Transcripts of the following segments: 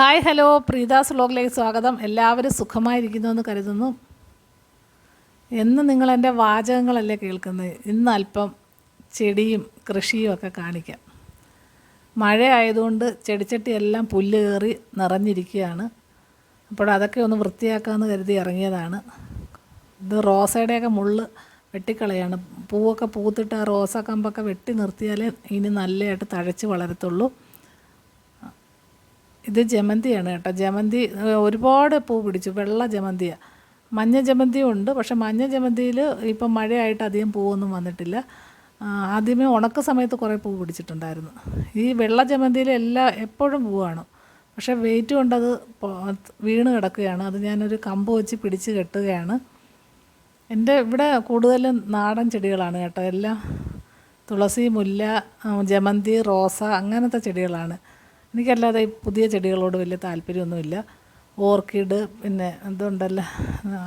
Hi hello. പ്രീതാസ് വ്ലോഗിലേക്ക് സ്വാഗതം. എല്ലാവരും സുഖമായിരിക്കുന്നു എന്ന് കരുതുന്നു. എന്ന് നിങ്ങൾ എന്റെ വാചകങ്ങളല്ലേ കേൾക്കുന്നത്? ഇന്ന് അല്പം ചെടിയും കൃഷിയും ഒക്കെ കാണിക്കാം. മഴയായതുകൊണ്ട് ചെടിച്ചട്ടി എല്ലാം പുല്ല് കയറി നിറഞ്ഞിരിക്കുകയാണ്. അപ്പോൾ അതൊക്കെ ഒന്ന് വൃത്തിയാക്കാമെന്ന് കരുതി ഇറങ്ങിയതാണ്. ഇത് റോസയുടെയൊക്കെ മുള്ള് വെട്ടിക്കളയാണ്. പൂവൊക്കെ പൂത്തിട്ട് ആ റോസ കമ്പൊക്കെ വെട്ടി നിർത്തിയാലേ ഇനി നല്ലതായിട്ട് തഴച്ച് വളരത്തുള്ളൂ. ഇത് ജമന്തിയാണ് കേട്ടോ. ജമന്തി ഒരുപാട് പൂ പിടിച്ചു. വെള്ള ജമന്തിയാണ് മഞ്ഞ ജമന്തിയും ഉണ്ട്. പക്ഷെ മഞ്ഞ ജമന്തിയിൽ ഇപ്പം മഴയായിട്ട് അധികം പൂവൊന്നും വന്നിട്ടില്ല. ആദ്യമേ ഉണക്ക സമയത്ത് കുറേ പൂ പിടിച്ചിട്ടുണ്ടായിരുന്നു. ഈ വെള്ള ജമന്തിയിൽ എല്ലാ എപ്പോഴും പൂവാണ്. പക്ഷേ വെയിറ്റ് കൊണ്ടത് വീണ് കിടക്കുകയാണ്. അത് ഞാനൊരു കമ്പ് വെച്ച് പിടിച്ച് കെട്ടുകയാണ്. എന്റെ ഇവിടെ കൂടുതലും നാടൻ ചെടികളാണ് കേട്ടോ. എല്ലാം തുളസി മുല്ല ജമന്തി റോസ അങ്ങനത്തെ ചെടികളാണ്. എനിക്കല്ലാതെ ഈ പുതിയ ചെടികളോട് വലിയ താല്പര്യമൊന്നുമില്ല. ഓർക്കിഡ് പിന്നെ എന്തുണ്ടല്ലോ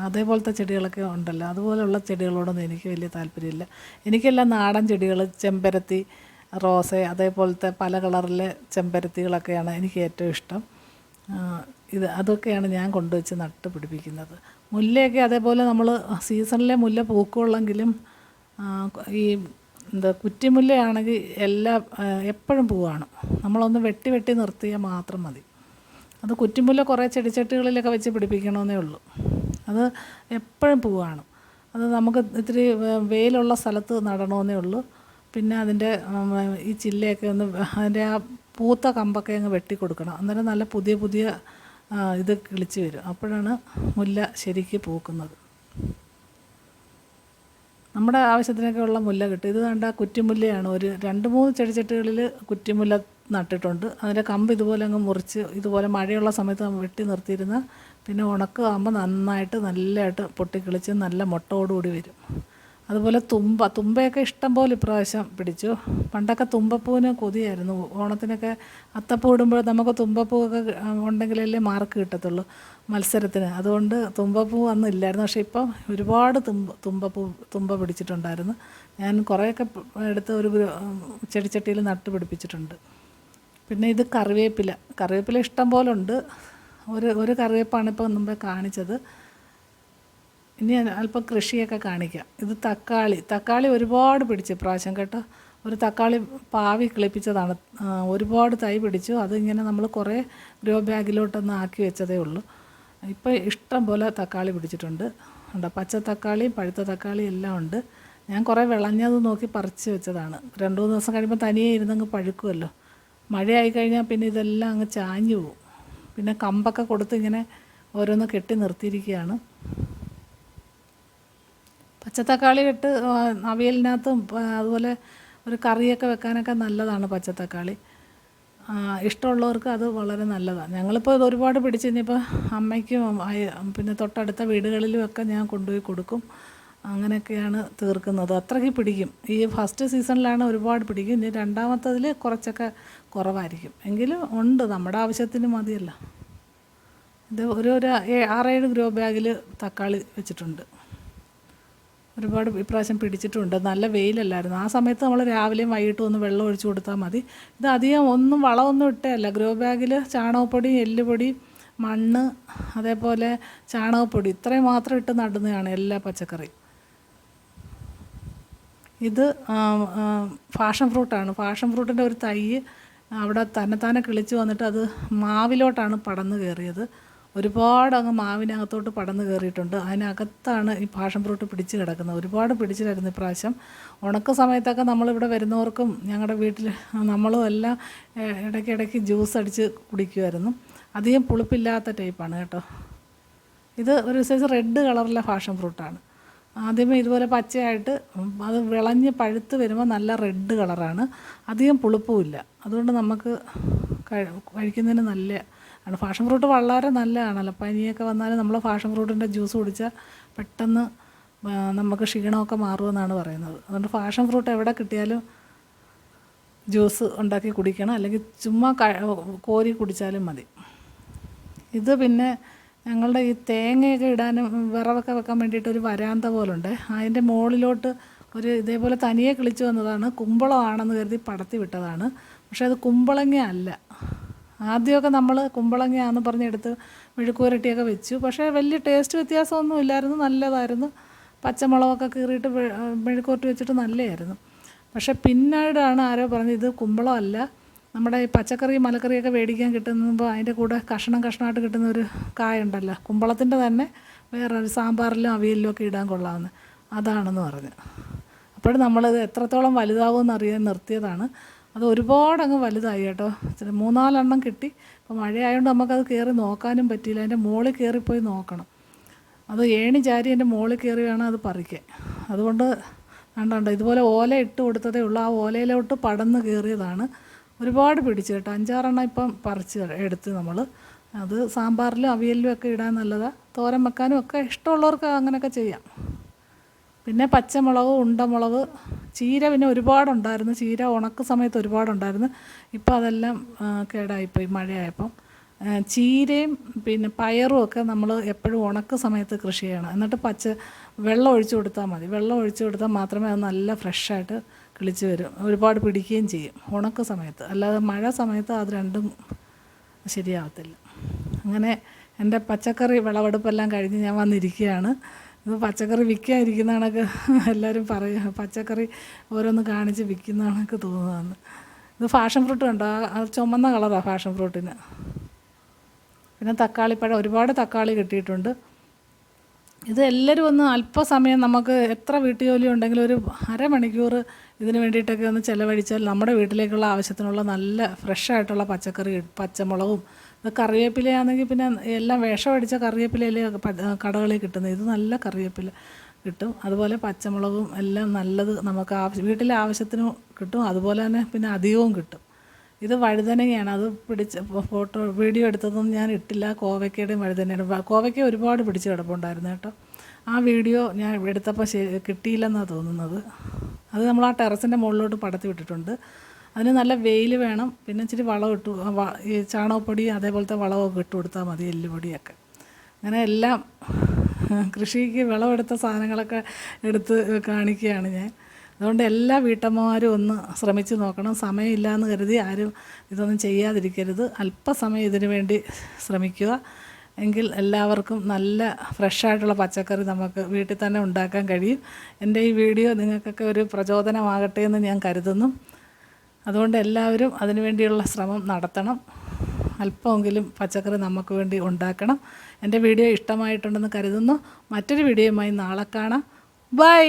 അതേപോലത്തെ ചെടികളൊക്കെ ഉണ്ടല്ലോ. അതുപോലെയുള്ള ചെടികളോടൊന്നും എനിക്ക് വലിയ താല്പര്യമില്ല. എനിക്കെല്ലാം നാടൻ ചെടികൾ ചെമ്പരത്തി റോസ അതേപോലത്തെ പല കളറിലെ ചെമ്പരത്തികളൊക്കെയാണ് എനിക്ക് ഏറ്റവും ഇഷ്ടം. ഇത് അതൊക്കെയാണ് ഞാൻ കൊണ്ടുവച്ച് നട്ട് പിടിപ്പിക്കുന്നത്. മുല്ലയൊക്കെ അതേപോലെ നമ്മൾ സീസണിലെ മുല്ല പൂക്കുള്ളെങ്കിലും ഈ എന്താ കുറ്റിമുല്ലയാണെങ്കിൽ എല്ലാ എപ്പോഴും പൂവാണ്. നമ്മളൊന്ന് വെട്ടി വെട്ടി നിർത്തിയാൽ മാത്രം മതി. അത് കുറ്റിമുല്ല കുറേ ചെടിച്ചട്ടികളിലൊക്കെ വെച്ച് പിടിപ്പിക്കണമെന്നേ ഉള്ളൂ. അത് എപ്പോഴും പൂവാണ്. അത് നമുക്ക് ഇത്തിരി വെയിലുള്ള സ്ഥലത്ത് നടണമെന്നേ ഉള്ളൂ. പിന്നെ അതിന്റെ ഈ ചില്ലയൊക്കെ ഒന്ന് അതിന്റെ ആ പൂത്ത കമ്പൊക്കെ അങ്ങ് വെട്ടി കൊടുക്കണം. അന്നേരം നല്ല പുതിയ പുതിയ ഇത് കിളിച്ച് വരും. അപ്പോഴാണ് മുല്ല ശരിക്ക് പൂക്കുന്നത്. നമ്മുടെ ആവശ്യത്തിനൊക്കെ ഉള്ള മുല്ല കിട്ടും. ഇത് കണ്ട കുറ്റിമുല്ലയാണ്. ഒരു രണ്ട് മൂന്ന് ചെടിച്ചട്ടികളിൽ കുറ്റിമുല്ല നട്ടിട്ടുണ്ട്. അതിന്റെ കമ്പ് ഇതുപോലെ അങ്ങ് മുറിച്ച് ഇതുപോലെ മഴയുള്ള സമയത്ത് വെട്ടി നിർത്തിയിരുന്ന പിന്നെ ഉണക്കാകുമ്പോൾ നന്നായിട്ട് നല്ലതായിട്ട് പൊട്ടിക്കിളിച്ച് നല്ല മുട്ടയോടുകൂടി വരും. അതുപോലെ തുമ്പ തുമ്പയൊക്കെ ഇഷ്ടം പോലെ ഇപ്രാവശ്യം പിടിച്ചു. പണ്ടൊക്കെ തുമ്പപ്പൂവിന് കൊതിയായിരുന്നു. ഓണത്തിനൊക്കെ അത്തപ്പൂ ഇടുമ്പോൾ നമുക്ക് തുമ്പപ്പൂവൊക്കെ ഉണ്ടെങ്കിലല്ലേ മാർക്ക് കിട്ടത്തുള്ളൂ മത്സരത്തിന്. അതുകൊണ്ട് തുമ്പപ്പൂ അന്ന് ഇല്ലായിരുന്നു. പക്ഷേ ഇപ്പം ഒരുപാട് തുമ്പ തുമ്പപ്പൂ തുമ്പ പിടിച്ചിട്ടുണ്ടായിരുന്നു. ഞാൻ കുറേയൊക്കെ എടുത്ത് ഒരു ചെടിച്ചട്ടിയിൽ നട്ട് പിടിപ്പിച്ചിട്ടുണ്ട്. പിന്നെ ഇത് കറിവേപ്പില. കറിവേപ്പില ഇഷ്ടം പോലെ ഉണ്ട്. ഒരു ഒരു കറിവേപ്പാണ് ഇപ്പോൾ മുമ്പേ കാണിച്ചത്. ഇനി അല്പം കൃഷിയൊക്കെ കാണിക്കാം. ഇത് തക്കാളി. തക്കാളി ഒരുപാട് പിടിച്ച് പ്രാവശ്യം കേട്ടോ. ഒരു തക്കാളി പാവി കിളിപ്പിച്ചതാണ്. ഒരുപാട് തൈ പിടിച്ചു. അതിങ്ങനെ നമ്മൾ കുറേ ഗ്രോ ബാഗിലോട്ടൊന്ന് ആക്കി വെച്ചതേ ഉള്ളൂ. ഇപ്പോൾ ഇഷ്ടം പോലെ തക്കാളി പിടിച്ചിട്ടുണ്ട്. ഉണ്ട് പച്ച തക്കാളിയും പഴുത്ത തക്കാളിയും എല്ലാം ഉണ്ട്. ഞാൻ കുറേ വിളഞ്ഞത് നോക്കി പറിച്ച് വെച്ചതാണ്. രണ്ട് മൂന്ന് ദിവസം കഴിയുമ്പോൾ തനിയെ ഇരുന്നങ്ങ് പഴുക്കുമല്ലോ മഴയായി കഴിഞ്ഞാൽ പിന്നെ ഇതെല്ലാം അങ്ങ് ചാഞ്ഞു പോവും പിന്നെ കമ്പൊക്കെ കൊടുത്ത് ഇങ്ങനെ ഓരോന്ന് കെട്ടി നിർത്തിയിരിക്കുകയാണ്. പച്ചത്തക്കാളി ഇട്ട് അവിയലിനകത്തും അതുപോലെ ഒരു കറിയൊക്കെ വെക്കാനൊക്കെ നല്ലതാണ് പച്ചത്തക്കാളി. ഇഷ്ടമുള്ളവർക്ക് അത് വളരെ നല്ലതാണ് ഞങ്ങളിപ്പോൾ ഇത് ഒരുപാട് പിടിച്ച് കഴിഞ്ഞപ്പോൾ അമ്മയ്ക്കും പിന്നെ തൊട്ടടുത്ത വീടുകളിലും ഒക്കെ ഞാൻ കൊണ്ടുപോയി കൊടുക്കും. അങ്ങനെയൊക്കെയാണ് തീർക്കുന്നത്. അത്രയ്ക്ക് പിടിക്കും. ഈ ഫസ്റ്റ് സീസണിലാണ് ഒരുപാട് പിടിക്കും. ഇനി രണ്ടാമത്തതിൽ കുറച്ചൊക്കെ കുറവായിരിക്കും. എങ്കിലും ഉണ്ട്. നമ്മുടെ ആവശ്യത്തിന് മതിയല്ല. ഇത് ഒരു ഒരു ആറേഴ് ഗ്രോ ബാഗിൽ തക്കാളി വെച്ചിട്ടുണ്ട്. ഒരുപാട് ഇപ്രാവശ്യം പിടിച്ചിട്ടുണ്ട്. നല്ല വെയിലല്ലായിരുന്നു. ആ സമയത്ത് നമ്മൾ രാവിലെയും വൈകിട്ടും ഒന്ന് വെള്ളം ഒഴിച്ചു കൊടുത്താൽ മതി. ഇത് അധികം ഒന്നും വളമൊന്നും ഇട്ടല്ല ഗ്രോ ബാഗിൽ ചാണകപ്പൊടി എല്ലുപൊടി മണ്ണ് അതേപോലെ ചാണകപ്പൊടി ഇത്രയും മാത്രം ഇട്ട് നടുന്നതാണ് എല്ലാ പച്ചക്കറിയും. ഇത് ഫാഷൻ ഫ്രൂട്ടാണ്. ഫാഷൻ ഫ്രൂട്ടിന്റെ ഒരു തൈ അവിടെ തന്നെത്താനെ കിളിച്ച് വന്നിട്ട് അത് മാവിലോട്ടാണ് പടന്ന് കയറിയത് ഒരുപാട് അങ്ങ് മാവിനകത്തോട്ട് പടന്ന് കയറിയിട്ടുണ്ട്. അതിനകത്താണ് ഈ പാഷൻ ഫ്രൂട്ട് പിടിച്ച് കിടക്കുന്നത്. ഒരുപാട് പിടിച്ചിട്ടായിരുന്നു ഇപ്രാവശ്യം. ഉണക്ക സമയത്തൊക്കെ നമ്മളിവിടെ വരുന്നവർക്കും ഞങ്ങളുടെ വീട്ടിൽ നമ്മളും എല്ലാം ഇടയ്ക്കിടയ്ക്ക് ജ്യൂസ് അടിച്ച് കുടിക്കുമായിരുന്നു അധികം പുളിപ്പില്ലാത്ത ടൈപ്പാണ് കേട്ടോ. ഇത് ഒരു സൈസ് റെഡ് കളറിലെ ഫാഷൻ ഫ്രൂട്ടാണ് ആദ്യമേ ഇതുപോലെ പച്ചയായിട്ട് അത് വിളഞ്ഞ് പഴുത്ത് വരുമ്പോൾ നല്ല റെഡ് കളറാണ്. അധികം പുളിപ്പുമില്ല അതുകൊണ്ട് നമുക്ക് കഴിക്കുന്നതിന് നല്ല ആണ് ഫാഷൻ ഫ്രൂട്ട് വളരെ നല്ലതാണല്ലോ. പനിയൊക്കെ വന്നാൽ നമ്മൾ ഫാഷൻ ഫ്രൂട്ടിന്റെ ജ്യൂസ് കുടിച്ചാൽ പെട്ടെന്ന് നമുക്ക് ക്ഷീണമൊക്കെ മാറുമെന്നാണ് പറയുന്നത്. അതുകൊണ്ട് ഫാഷൻ ഫ്രൂട്ട് എവിടെ കിട്ടിയാലും ജ്യൂസ് ഉണ്ടാക്കി കുടിക്കണം. അല്ലെങ്കിൽ ചുമ്മാ കോരി കുടിച്ചാലും മതി. ഇത് പിന്നെ ഞങ്ങളുടെ ഈ തേങ്ങയൊക്കെ ഇടാനും വിറവൊക്കെ വെക്കാൻ വേണ്ടിയിട്ട് ഒരു വരാന്ത ഉണ്ട് അതിന്റെ മുകളിലോട്ട് ഒരു ഇതേപോലെ തനിയെ കിളിച്ചു വന്നതാണ്. കുമ്പളമാണെന്ന് കരുതി പടത്തി വിട്ടതാണ്. പക്ഷേ അത് കുമ്പളങ്ങ അല്ല ആദ്യമൊക്കെ നമ്മൾ കുമ്പളങ്ങയാന്ന് പറഞ്ഞെടുത്ത് മെഴുക്കുവരട്ടിയൊക്കെ വെച്ചു. പക്ഷേ വലിയ ടേസ്റ്റ് വ്യത്യാസമൊന്നും ഇല്ലായിരുന്നു. നല്ലതായിരുന്നു. പച്ചമുളകൊക്കെ കീറിയിട്ട് മെഴുക്കൂരട്ടി വെച്ചിട്ട് നല്ലതായിരുന്നു. പക്ഷേ പിന്നീടാണ് ആരോ പറഞ്ഞത് ഇത് കുമ്പളമല്ല. നമ്മുടെ ഈ പച്ചക്കറി മലക്കറിയൊക്കെ മേടിക്കാൻ കിട്ടുമ്പോൾ അതിന്റെ കൂടെ കഷ്ണം കഷ്ണമായിട്ട് കിട്ടുന്ന ഒരു കായ ഉണ്ടല്ലോ കുമ്പളത്തിന്റെ തന്നെ വേറെ ഒരു സാമ്പാറിലും അവിയലിലും ഒക്കെ ഇടാൻ കൊള്ളാമെന്ന് അതാണെന്ന് പറഞ്ഞു. അപ്പോഴും നമ്മളത് എത്രത്തോളം വലുതാവുമെന്ന് അറിയാൻ നിർത്തിയതാണ്. അത് ഒരുപാട് അങ്ങ് വലുതായി കേട്ടോ. മൂന്നാലെണ്ണം കിട്ടി. അപ്പോൾ മഴയായതുകൊണ്ട് നമുക്കത് കയറി നോക്കാനും പറ്റിയില്ല. അതിന്റെ മുകളിൽ കയറിപ്പോയി നോക്കണം. അത് ഏണി ചാരി എന്റെ മുകളിൽ കയറി വേണം അത് പറിക്കാൻ. അതുകൊണ്ട് കണ്ടോ ഇതുപോലെ ഓല ഇട്ട് കൊടുത്തതേ ഉള്ളൂ. ആ ഓലയിലോട്ട് പടന്ന് കയറിയതാണ് ഒരുപാട് പിടിച്ചു കേട്ടോ. അഞ്ചാറെണ്ണം ഇപ്പം പറിച്ച് എടുത്ത് നമ്മൾ. അത് സാമ്പാറിലും അവിയലിലും ഒക്കെ ഇടാൻ നല്ലതാണ് തോരൻ വെക്കാനും ഒക്കെ ഇഷ്ടമുള്ളവർക്ക് അങ്ങനെയൊക്കെ ചെയ്യാം. പിന്നെ പച്ചമുളക് ഉണ്ടമുളക് ചീര പിന്നെ ഒരുപാടുണ്ടായിരുന്നു. ചീര ഉണക്ക സമയത്ത് ഒരുപാടുണ്ടായിരുന്നു. ഇപ്പോൾ അതെല്ലാം കേടായിപ്പോയി മഴയായപ്പം. ചീരയും പിന്നെ പയറും ഒക്കെ നമ്മൾ എപ്പോഴും ഉണക്ക സമയത്ത് കൃഷി ചെയ്യണം. എന്നിട്ട് പച്ച വെള്ളം ഒഴിച്ചു കൊടുത്താൽ മതി. വെള്ളം ഒഴിച്ചു കൊടുത്താൽ മാത്രമേ അത് നല്ല ഫ്രഷായിട്ട് കിളിച്ച് വരും. ഒരുപാട് പിടിക്കുകയും ചെയ്യും ഉണക്ക സമയത്ത്. അല്ലാതെ മഴ സമയത്ത് അത് രണ്ടും ശരിയാവത്തില്ല. അങ്ങനെ എന്റെ പച്ചക്കറി വിളവെടുപ്പെല്ലാം കഴിഞ്ഞ് ഞാൻ വന്നിരിക്കുകയാണ്. ഇത് പച്ചക്കറി വിൽക്കാതിരിക്കുന്ന കണക്ക് എല്ലാവരും പറയുക പച്ചക്കറി ഓരോന്ന് കാണിച്ച് വിൽക്കുന്ന കണക്ക് തോന്നുന്നതാണ്. ഇത് ഫാഷൻ ഫ്രൂട്ട് കണ്ടോ? ആ- ചുമന്ന കളറാണ് ഫാഷൻ ഫ്രൂട്ടിന്. പിന്നെ തക്കാളിപ്പഴം ഒരുപാട് തക്കാളി കിട്ടിയിട്ടുണ്ട്. ഇത് എല്ലാവരും ഒന്ന് അല്പസമയം നമുക്ക് എത്ര വീട്ടു ജോലി ഉണ്ടെങ്കിലും ഒരു അരമണിക്കൂർ ഇതിന് വേണ്ടിയിട്ടൊക്കെ ഒന്ന് ചിലവഴിച്ചാൽ നമ്മുടെ വീട്ടിലേക്കുള്ള ആവശ്യത്തിനുള്ള നല്ല ഫ്രഷായിട്ടുള്ള പച്ചക്കറി പച്ചമുളകും കറിവേപ്പിലയാണെങ്കിൽ പിന്നെ എല്ലാം വിഷം അടിച്ച കറിവേപ്പിലയിലെ കടകളിൽ കിട്ടുന്നത്? ഇത് നല്ല കറിവേപ്പില കിട്ടും. അതുപോലെ പച്ചമുളകും എല്ലാം നല്ലത് നമുക്ക് ആവശ്യം വീട്ടിലെ ആവശ്യത്തിന് കിട്ടും. അതുപോലെ തന്നെ പിന്നെ അധികവും കിട്ടും. ഇത് വഴുതനങ്ങയാണ്. അത് പിടിച്ച് ഫോട്ടോ വീഡിയോ എടുത്തതൊന്നും ഞാൻ ഇട്ടില്ല. കോവയ്ക്കയുടെയും വഴുതനയുടെ കോവയ്ക്ക ഒരുപാട് പിടിച്ച് കിടപ്പുണ്ടായിരുന്നു കേട്ടോ. ആ വീഡിയോ ഞാൻ എടുത്തപ്പോൾ ശരി കിട്ടിയില്ലെന്നാണ് തോന്നുന്നത്. അത് നമ്മൾ ആ ടെറസിന്റെ മുകളിലോട്ട് പടത്തി വിട്ടിട്ടുണ്ട്. അതിന് നല്ല വെയിൽ വേണം. പിന്നെ ഇച്ചിരി വളം ഇട്ടു. ഈ ചാണകപ്പൊടി അതേപോലത്തെ വളമൊക്കെ ഇട്ട് കൊടുത്താൽ മതി എല്ലുപൊടിയൊക്കെ. അങ്ങനെ എല്ലാം കൃഷിക്ക് വിളവെടുത്ത സാധനങ്ങളൊക്കെ എടുത്ത് കാണിക്കുകയാണ് ഞാൻ. അതുകൊണ്ട് എല്ലാ വീട്ടമ്മമാരും ഒന്ന് ശ്രമിച്ച് നോക്കണം. സമയമില്ല എന്ന് കരുതി ആരും ഇതൊന്നും ചെയ്യാതിരിക്കരുത്. അല്പസമയം ഇതിനു വേണ്ടി ശ്രമിക്കുക. എങ്കിൽ എല്ലാവർക്കും നല്ല ഫ്രഷായിട്ടുള്ള പച്ചക്കറി നമുക്ക് വീട്ടിൽ തന്നെ ഉണ്ടാക്കാൻ കഴിയും. എന്റെ ഈ വീഡിയോ നിങ്ങൾക്കൊക്കെ ഒരു പ്രചോദനമാകട്ടെ എന്ന് ഞാൻ കരുതുന്നു. അതുകൊണ്ട് എല്ലാവരും അതിനുവേണ്ടിയുള്ള ശ്രമം നടത്തണം. അല്പമെങ്കിലും പച്ചക്കറി നമുക്ക് വേണ്ടി ഉണ്ടാക്കണം. എന്റെ വീഡിയോ ഇഷ്ടമായിട്ടുണ്ടെന്ന് കരുതുന്നു. മറ്റൊരു വീഡിയോയുമായി നാളെ കാണാം. ബൈ!